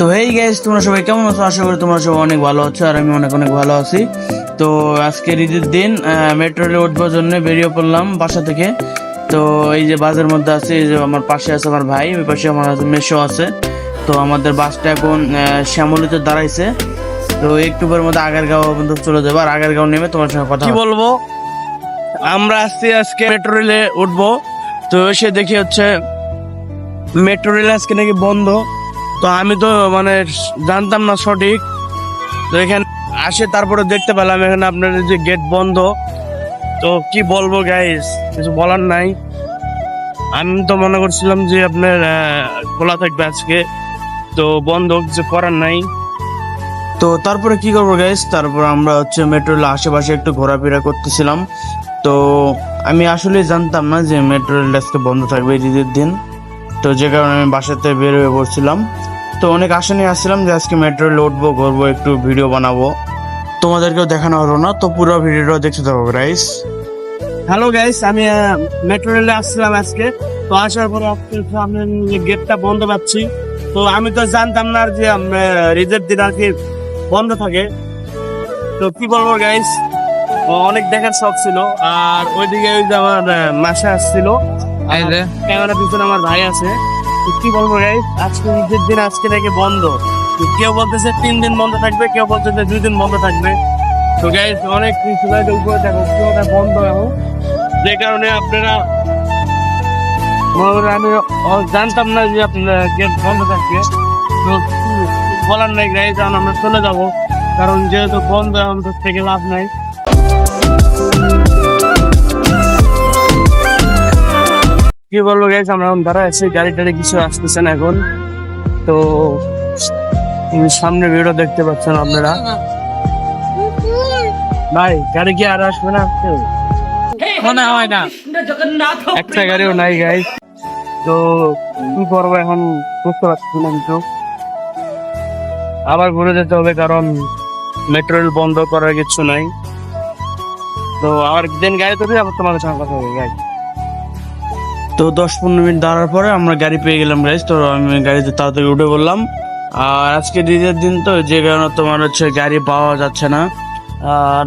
তো hey guys তোমরা সবাই কেমন আছো? আশা করি তোমরা সবাই অনেক ভালো আছো আর আমি অনেক অনেক ভালো আছি। তো আজকে ঈদের দিন মেট্রো রেলে উঠবার জন্য বেরিয়ে পড়লাম বাসা থেকে। তো এই যে বাসের মধ্যে আছে এই যে আমার পাশে আছে আমার ভাই ওই পাশে আমার মেশো আছে। তো আমাদের বাসটা এখন শ্যামলীতে দাঁড়াইছে। তো একটু পরের মধ্যে আগারগাঁও পর্যন্ত চলে যাব। আর আগারগাঁও নেমে তোমার সঙ্গে কথা কি বলব। আমরা আজকে আজকে মেট্রো রেলে উঠবো। তো এসে দেখি হচ্ছে মেট্রো রেল আজকে নাকি বন্ধ। তো আমি তো মানে জানতাম না সঠিক। তো এখানে আসে তারপরে দেখতে পেলাম এখানে আপনার যে গেট বন্ধ। তো কি বলব গাইস কিছু বলার নাই। আমি তো মনে করছিলাম যে আপনার খোলা থাকবে আজকে। তো বন্ধ, কিছু করার নাই। তো তারপরে কি করব গাইস তারপর আমরা হচ্ছে মেট্রো রেলের আশেপাশে একটু ঘোরাফেরা করতেছিলাম। তো আমি আসলে জানতাম না যে মেট্রো রেল আজকে বন্ধ থাকবে ঈদের দিন। তো যে কারণে আমি বাসাতে বের হয়ে পড়ছিলাম। তো অনেক আশা নিয়ে আসছিলাম যে আজকে মেট্রো উঠবো ঘুরবো একটু ভিডিও বানাবো। তোমাদেরকেও দেখানো হলো না তো পুরো ভিডিওটা দেখতে থাকো গাইস হ্যালো গাইস আমি মেট্রো রেলে আসছিলাম আজকে। তো আসার পরে সামনে গেটটা বন্ধ পাচ্ছি তো আমি তো জানতাম না যে রিজার্ভ দিন আর কি বন্ধ থাকে। তো কি বলব গাইস অনেক দেখার শখ ছিল আর ওইদিকে ওই যে আমার মাসা আসছিল। ক্যামেরা পিছনে আমার ভাই আছে। কি বলব গাইস আজকে ঈদের দিন, আজকে নাকি বন্ধ। কেউ বলতেছে তিন দিন বন্ধ থাকবে, কেউ বলতেছে দুই দিন বন্ধ থাকবে। তো গাইস অনেক কিছু উপরে দেখো পুরোটা বন্ধ এখন। যে কারণে আপনারা আমি জানতাম না যে আপনার গেট বন্ধ থাকবে। তো বলার নাই এখন আমরা চলে যাব। কারণ যেহেতু বন্ধ, আমাদের থেকে লাভ নাই। কি বলব গাইস আমরা এখন দাঁড়া আছি, গাড়ি টাড়ি কিছু আসতেছে না এখন। তো সামনে ভিডিও দেখতে পাচ্ছেন আপনারা। ভাই, গাড়ি কি আর আসবে না মনে হয় না। একটা গাড়িও নাই গাই তো, কি করব এখন? বুঝতে পারছি না কিছু। আবার ঘুরে যেতে হবে কারণ মেট্রো রেল বন্ধ করার কিছু নাই। তো, আবার দিন গাড়ি তো তোমাদের সঙ্গে কথা হবে গাই তো দশ পনেরো মিনিট দাঁড়ার পরে আমরা গাড়ি পেয়ে গেলাম গাইস তো আমি গাড়িতে তাড়াতাড়ি উঠে বললাম আর আজকে ঈদের দিন তো যে কারণে তোমার হচ্ছে গাড়ি পাওয়া যাচ্ছে না। আর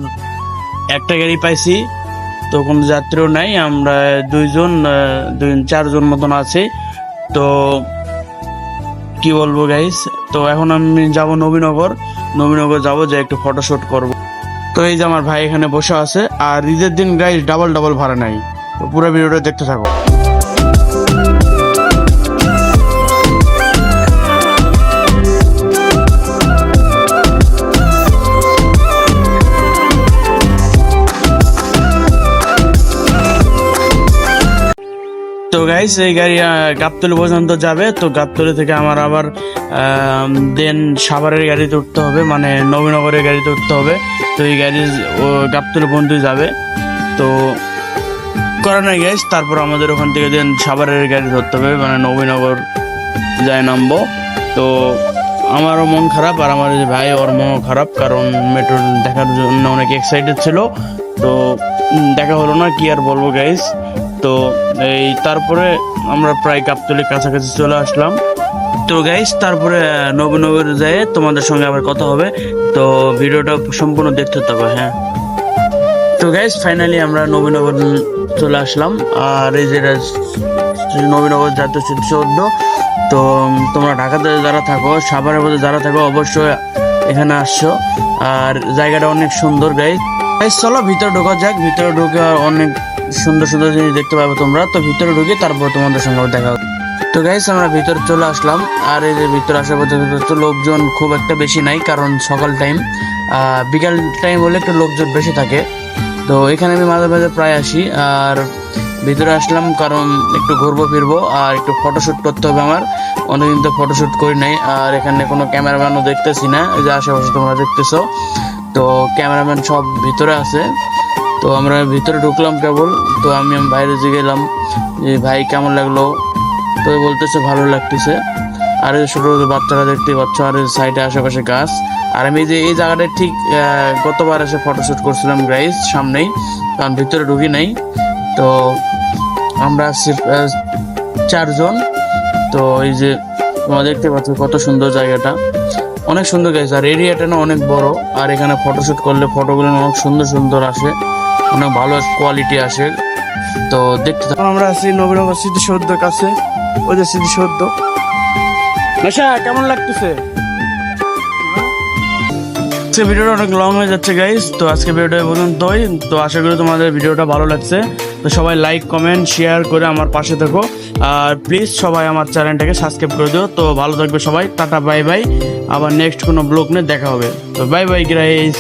একটা গাড়ি পাইছি, তো কোনো যাত্রীও নাই, আমরা দুইজন দুই, চারজন মতন আছি। তো কি বলব গাইস তো এখন আমি যাব নবীনগর। নবীনগর যাব, যে একটু ফটোশুট করব। তো এই যে আমার ভাই এখানে বসে আছে, আর ঈদের দিন গাইস ডাবল ডাবল ভাড়া নাই। তো পুরো ভিডিওটা দেখতে থাকো। তো গাইস এই গাড়ি গাবতলী পর্যন্ত যাবে। তো গাবতলী থেকে আমার আবার দেন সাভারের গাড়িতে উঠতে হবে মানে নবীনগরের গাড়িতে উঠতে হবে। তো এই গাড়ি গাবতলী পর্যন্ত যাবে। তো করা নাই গাইস তারপর আমাদের ওখান থেকে দেন সাভারের গাড়ি ধরতে হবে মানে নবীনগর যায় নামবো। তো আমারও মন খারাপ আর আমার ভাই, ওর মনও খারাপ, কারণ মেট্রো দেখার জন্য অনেক এক্সাইটেড ছিল। তো দেখা হলো না, কি আর বলব গাইস তো এই তারপরে আমরা প্রায় গাবতলির কাছাকাছি চলে আসলাম। তো গাইস তারপরে নবীনগর যায় তোমাদের সঙ্গে আবার কথা হবে। তো ভিডিওটা সম্পূর্ণ দেখতে থাকো হ্যাঁ। তো গাইস ফাইনালি আমরা নবীনগর চলে আসলাম। আর এই যে নবীনগর জাতীয় স্মৃতিসৌধ তো তোমরা ঢাকাতে যারা থাকো, সাভারের মধ্যে যারা থাকো, অবশ্যই এখানে আসছো। আর জায়গাটা অনেক সুন্দর গাইস চলো ভিতরে ঢোকা যাক। ভিতরে ঢুকে অনেক সুন্দর সুন্দর জিনিস দেখতে পাবে তোমরা। তো ভিতরে ঢুকে তারপর তোমাদের সঙ্গে দেখা হবে। তো গাইস আমরা ভিতরে চলে আসলাম। আর এই যে ভিতরে আসার পর্যন্ত তো লোকজন খুব একটা বেশি নাই, কারণ সকাল টাইম বিকাল টাইম হলে একটু লোকজন বেশি থাকে। তো এখানে আমি মাঝে মাঝে প্রায় আসি। আর ভিতরে আসলাম কারণ একটু ঘুরবো ফিরবো আর একটু ফটোশুট করতে হবে আমার। অনেকদিন তো ফটোশুট করি নাই। আর এখানে কোনো ক্যামেরাম্যানও দেখতেছি না। যে আশেপাশে তোমরা দেখতেছো। তো ক্যামেরাম্যান সব ভিতরে আছে। তো আমরা ভিতরে ঢুকলাম কেবল। তো আমি আমি বাইরে যে গেলাম, যে ভাই কেমন লাগল? তো বলতেছে ভালো লাগতেছে। আর ছোট ছোট বাচ্চারা দেখতে পাচ্ছ, আর সাইডে আশেপাশে গাছ। আর আমি যে, এই জায়গাটা ঠিক গতবার এসে ফটোশ্যুট করছিলাম গাইজ সামনেই। কারণ ভিতরে ঢুকি নাই। তো আমরা চারজন। তো এই যে, তোমরা দেখতে পাচ্ছ কত সুন্দর জায়গাটা। অনেক সুন্দর গাইস আর এরিয়াটা না অনেক বড়। আর এখানে ফটোশ্যুট করলে ফটোগুলো অনেক সুন্দর সুন্দর আসে। অনেক ভালো কোয়ালিটি আসে তো দেখতে। আমরা আছি নবীনগর স্মৃতিসৌধের কাছে। ওই যে স্মৃতিসৌধ নেশা কেমন লাগতেছে? আজকে ভিডিওটা অনেক লং হয়ে যাচ্ছে গাইস তো আজকে ভিডিওটা পর্যন্তই। তো আশা করি তোমাদের ভিডিওটা ভালো লাগছে। তো সবাই লাইক কমেন্ট শেয়ার করে আমার পাশে থেকো। আর প্লিজ সবাই আমার চ্যানেলটাকে সাবস্ক্রাইব করে দিও। তো ভালো থাকবে সবাই। টাটা বাই বাই আবার নেক্সট কোনো ব্লগ নিয়ে দেখা হবে। তো বাই বাই গাইস